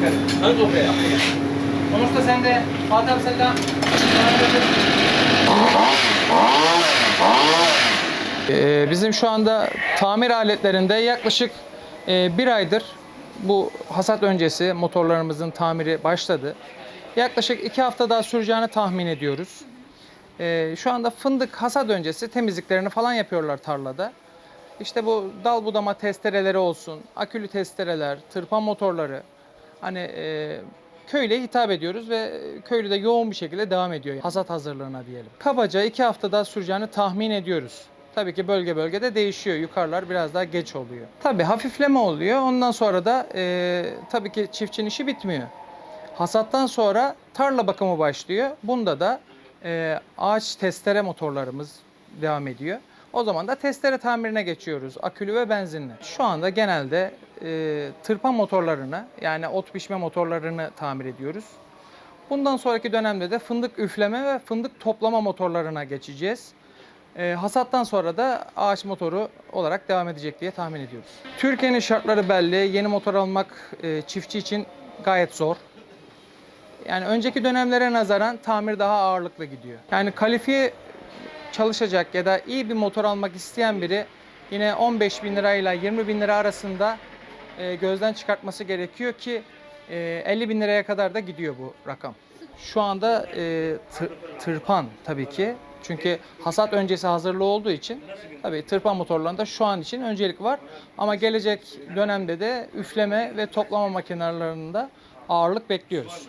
Göz oraya. Sonuçta sen de Fatih abi sen de Ee, bizim şu anda tamir aletlerinde yaklaşık e, bir aydır bu hasat öncesi motorlarımızın tamiri başladı. Yaklaşık iki hafta daha süreceğini tahmin ediyoruz. Ee, şu anda fındık hasat öncesi temizliklerini falan yapıyorlar tarlada. İşte bu dal budama testereleri olsun, akülü testereler, tırpan motorları. Hani e, köyle hitap ediyoruz ve köylü de yoğun bir şekilde devam ediyor hasat hazırlığına diyelim. Kabaca iki hafta daha süreceğini tahmin ediyoruz. Tabii ki bölge bölgede değişiyor. Yukarılar biraz daha geç oluyor. Tabii hafifleme oluyor. Ondan sonra da e, tabii ki çiftçinin işi bitmiyor. Hasattan sonra tarla bakımı başlıyor. Bunda da e, ağaç testere motorlarımız devam ediyor. O zaman da testere tamirine geçiyoruz. Akülü ve benzinli. Şu anda genelde e, tırpan motorlarını yani ot biçme motorlarını tamir ediyoruz. Bundan sonraki dönemde de fındık üfleme ve fındık toplama motorlarına geçeceğiz. E, hasattan sonra da ağaç motoru olarak devam edecek diye tahmin ediyoruz. Türkiye'nin şartları belli. Yeni motor almak e, çiftçi için gayet zor. Yani önceki dönemlere nazaran tamir daha ağırlıklı gidiyor. Yani kalifiye çalışacak ya da iyi bir motor almak isteyen biri yine 15 bin lirayla 20 bin lira arasında e, gözden çıkartması gerekiyor ki e, 50 bin liraya kadar da gidiyor bu rakam. Şu anda e, tır- tırpan tabii ki çünkü hasat öncesi hazırlığı olduğu için tabii tırpan motorlarında şu an için öncelik var. Ama gelecek dönemde de üfleme ve toplama makinelerinde ağırlık bekliyoruz.